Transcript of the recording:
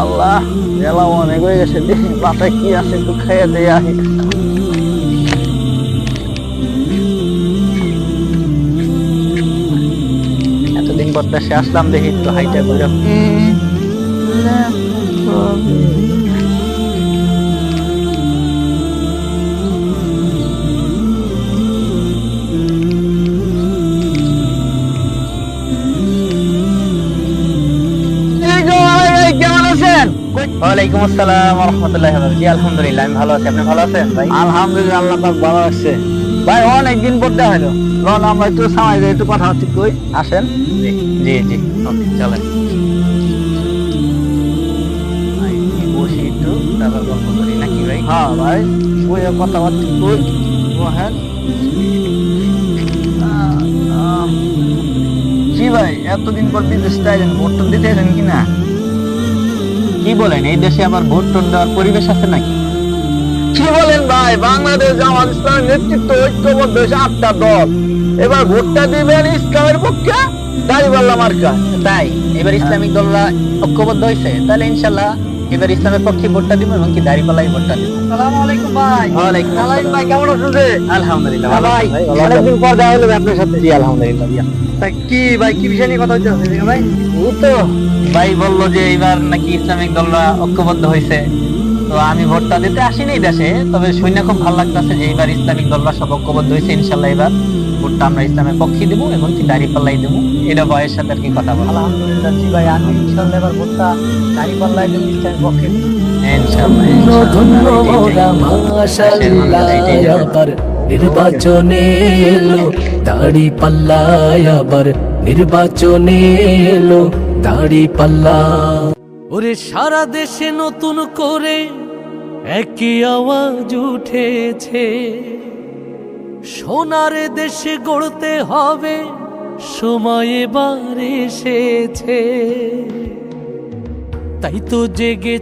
আল্লাহ, বেলা অনেক হয়ে গেছে দেখি বাসায় কি আছে একটু খেয়ে দিয়ে আসি এতদিন পর দেশে আসলাম দেখি একটু হাইটা করে ওয়ালাইকুম আসসালাম রহমতুল্লাহ জি আলহামদুলিল্লাহ আমি ভালো আছি। আপনি ভালো আছেন ভাই? আলহামদুলিল্লাহ আল্লাহ পাক ভালো রাখছে ভাই অনেকদিন পর দেখা হলো। লন আমরা একটু সময় যাই একটু কথা হচ্ছে কই? আসেন। জি জি ওকে চলেন। ভাই, বসি একটু? তারপর গল্প করি নাকি ভাই? হ্যাঁ ভাই কথাবার্তা কই? জি ভাই এতদিন পর বিদেশ চাইলেন ভোট টোট দিতে এলেন কি না কি বলেন? এই দেশে আবার ভোট টোট দেওয়ার পরিবেশ আছে নাকি? কি বলেন ভাই? বাংলাদেশ জামাত ইসলামের নেতৃত্ব ঐক্যবদ্ধ হয়েছে আটটা দল। এবার ভোটটা দিবেন ইসলামের পক্ষে? তাই ভল্লাম আর কাজ তাই? এবার ইসলামিক দলরা ঐক্যবদ্ধ হয়েছে? তাহলে ইনশাল্লাহ এবার ইসলামের পক্ষে ভোটটা দিব এবং কি দাঁড়িপাল্লাই ভোটটা দিব। ভাই। ওয়ালাইকুম সালাম আসসালাম। ভাই কেমন আছেন রে? আলহামদুলিল্লাহ ভাই আছি ভাই, ভালো আছি। অনেকদিন পর দেখা হলো আপনার সাথে। জি আলহামদুলিল্লাহ কি ভাই কি বিষয় নিয়ে কথা হচ্ছে ভাই? তো ভাই বলল যে এবার নাকি ইসলামিক দলরা ঐক্যবদ্ধ হয়েছে তো আমি ভোটটা দিতে আসিনি দেশে তবে শুনে খুব ভালো লাগতেছে যে এবার ইসলামিক দলরা সব ঐক্যবদ্ধ হয়েছে ইনশাল্লাহ এবার ভোটটা আমরা ইসলামের পক্ষে দেবো এবং কি দাড়ি পাল্লাই দেবো? এটা বয়ের সাথে আর কি কথা বলা। আলহামদুলিল্লাহ জি ভাই আমি ইনশাআল্লাহ এবার ভোটটা দাঁড়িপাল্লা একদম ইসলামের পক্ষে। ইনশাল্লাহ ইনশাল্লাহ। আবার নির্বাচনে এলো দাড়ি পাল্লা আবার। নির্বাচনে এলো দাড়ি পাল্লা। ওরে সারা দেশে নতুন করে একই আওয়াজ উঠেছে। সোনার দেশে গড়তে হবে সময় এবার এসেছে। তাই তো জেগে